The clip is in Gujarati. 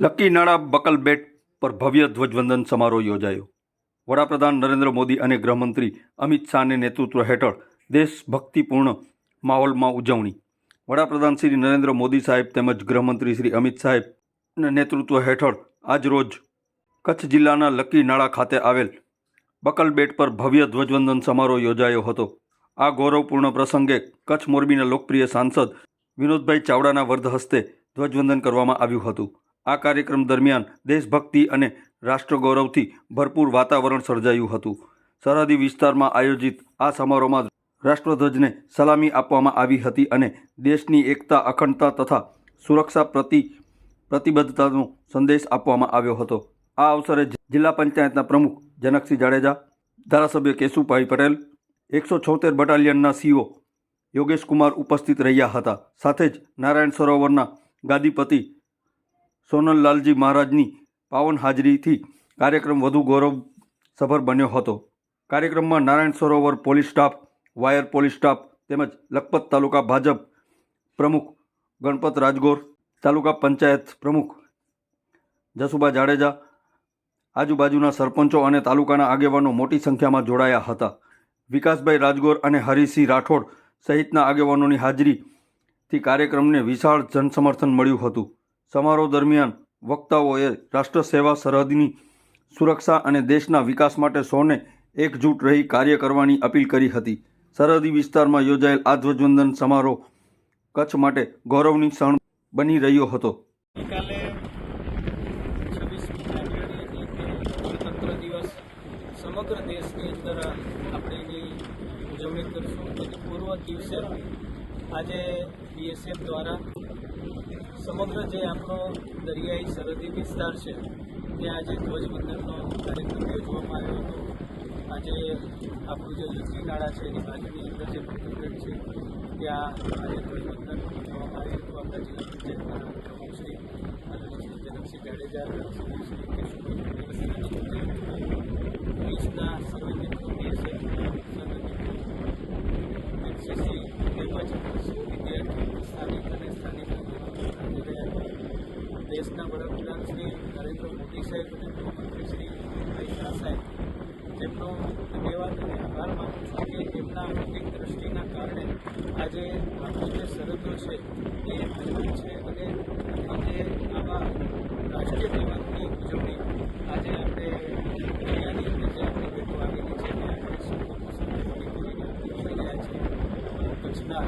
લકી નાળા બકલ બેટ પર ભવ્ય ધ્વજવંદન સમારોહ યોજાયો. વડાપ્રધાન નરેન્દ્ર મોદી અને ગૃહમંત્રી અમિત શાહને નેતૃત્વ હેઠળ દેશભક્તિપૂર્ણ માહોલમાં ઉજવણી. વડાપ્રધાન શ્રી નરેન્દ્ર મોદી સાહેબ તેમજ ગૃહમંત્રી શ્રી અમિત સાહેબના નેતૃત્વ હેઠળ આજરોજ કચ્છ જિલ્લાના લકી નાળા ખાતે આવેલ બકલ બેટ પર ભવ્ય ધ્વજવંદન સમારોહ યોજાયો હતો. આ ગૌરવપૂર્ણ પ્રસંગે કચ્છ મોરબીના લોકપ્રિય સાંસદ વિનોદભાઈ ચાવડાના વર્ધ હસ્તે ધ્વજવંદન કરવામાં આવ્યું હતું. આ કાર્યક્રમ દરમિયાન દેશભક્તિ અને રાષ્ટ્રગૌરવથી ભરપૂર વાતાવરણ સર્જાયું હતું. સરહદી વિસ્તારમાં આયોજિત આ સમારોહમાં રાષ્ટ્રધ્વજને સલામી આપવામાં આવી હતી અને દેશની એકતા, અખંડતા તથા સુરક્ષા પ્રતિ પ્રતિબદ્ધતાનો સંદેશ આપવામાં આવ્યો હતો. આ અવસરે જિલ્લા પંચાયતના પ્રમુખ જનકસિંહ જાડેજા, ધારાસભ્ય કેશુભાઈ પટેલ, એકસો છોતેર બટાલિયનના સીઓ યોગેશ કુમાર ઉપસ્થિત રહ્યા હતા. સાથે જ નારાયણ સરોવરના ગાદીપતિ સોનલલાલજી મહારાજની પાવન હાજરીથી કાર્યક્રમ વધુ ગૌરવસભર બન્યો હતો. કાર્યક્રમમાં Narayan Sarovar police staff, Vayor police staff તેમજ લખપત તાલુકા ભાજપ પ્રમુખ ગણપત રાજગોર, તાલુકા પંચાયત પ્રમુખ જસુભા જાડેજા, આજુબાજુના સરપંચો અને તાલુકાના આગેવાનો મોટી સંખ્યામાં જોડાયા હતા. વિકાસભાઈ રાજગોર અને હરિસિંહ રાઠોડ સહિતના આગેવાનોની હાજરીથી કાર્યક્રમને વિશાળ જનસમર્થન મળ્યું હતું. સમારોહ દરમિયાન વક્તાઓએ રાષ્ટ્ર સેવા સરહદની સુરક્ષા અને દેશના વિકાસ માટે સૌને એકજૂટ રહી કાર્ય કરવાની અપીલ કરી હતી. સરહદી વિસ્તારમાં યોજાયેલ આ ધ્વજવંદન સમારોહ કચ્છ માટે ગૌરવની ક્ષણ બની રહ્યો હતો. સમગ્ર દેશની અંદર આપણે એની ઉજવણી કરીશું. પૂર્વ દિવસે આજે બીએસએફ દ્વારા સમગ્ર જે આપણો દરિયાઈ સરહદી વિસ્તાર છે ત્યાં આજે ધ્વજવંદનનો કાર્યક્રમ યોજવામાં આવ્યો હતો. આજે આપણું જે લક્ષ્મી છે, એની બાજુની અંદર જે પર્ટિક્યુલર છે, ત્યાં આજે ધ્વજવંદન કરવામાં આવ્યું હતું. આપણા જિલ્લા પંચાયતના પ્રમુખ શ્રી જનકસિંહ જાડેજા, શ્રી શ્રી અમિત જેમનો ધન્યવાદ અને આભાર માનું છું કે એમના એક દ્રષ્ટિના કારણે આજે આપણો જે સરહદો છે એ અલગ છે અને આજે આવા રાષ્ટ્રીય દિવસની ઉજવણી આજે આપણે દુનિયાની જે આપણી આવેલી છે તે રહ્યા છીએ કચ્છના